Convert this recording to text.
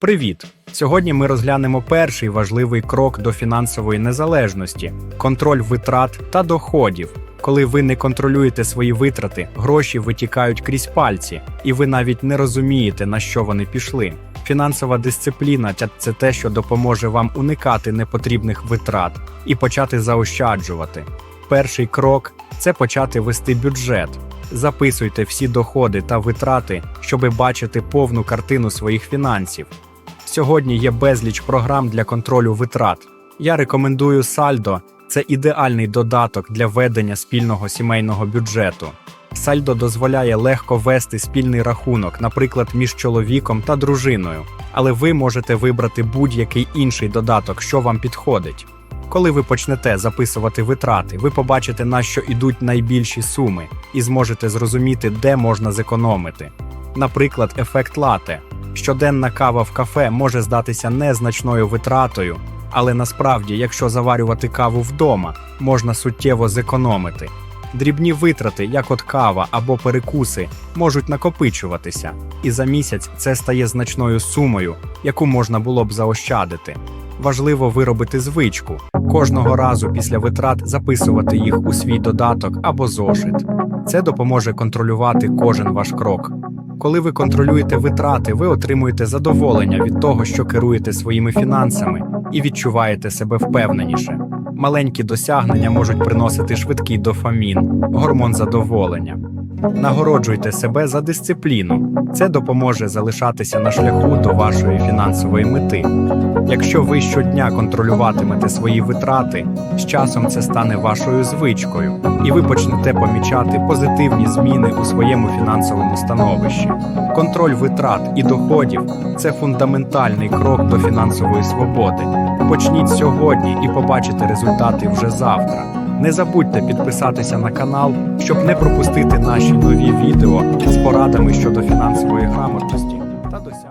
Привіт! Сьогодні ми розглянемо перший важливий крок до фінансової незалежності контроль витрат та доходів. Коли ви не контролюєте свої витрати, гроші витікають крізь пальці, і ви навіть не розумієте, на що вони пішли. Фінансова дисципліна це- те, що допоможе вам уникати непотрібних витрат і почати заощаджувати. Перший крок це почати вести бюджет. Записуйте всі доходи та витрати, щоби бачити повну картину своїх фінансів. Сьогодні є безліч програм для контролю витрат. Я рекомендую Сальдо це ідеальний додаток для ведення спільного сімейного бюджету. Сальдо дозволяє легко вести спільний рахунок, наприклад, між чоловіком та дружиною, але ви можете вибрати будь-який інший додаток, що вам підходить. Коли ви почнете записувати витрати, ви побачите, на що йдуть найбільші суми, і зможете зрозуміти, де можна зекономити. Наприклад, ефект лате. Щоденна кава в кафе може здатися незначною витратою, але насправді, якщо заварювати каву вдома, можна суттєво зекономити. Дрібні витрати, як от кава або перекуси, можуть накопичуватися, і за місяць це стає значною сумою, яку можна було б заощадити. Важливо виробити звичку кожного разу після витрат записувати їх у свій додаток або зошит. Це допоможе контролювати кожен ваш крок. Коли ви контролюєте витрати, ви отримуєте задоволення від того, що керуєте своїми фінансами і відчуваєте себе впевненіше. Маленькі досягнення можуть приносити швидкий дофамін, гормон задоволення. Нагороджуйте себе за дисципліну. Це допоможе залишатися на шляху до вашої фінансової мети. Якщо ви щодня контролюватимете свої витрати, з часом це стане вашою звичкою, і ви почнете помічати позитивні зміни у своєму фінансовому становищі. Контроль витрат і доходів це фундаментальний крок до фінансової свободи. Почніть сьогодні і побачите результати вже завтра. Не забудьте підписатися на канал, щоб не пропустити наші нові відео з порадами щодо фінансової грамотності та досягнень.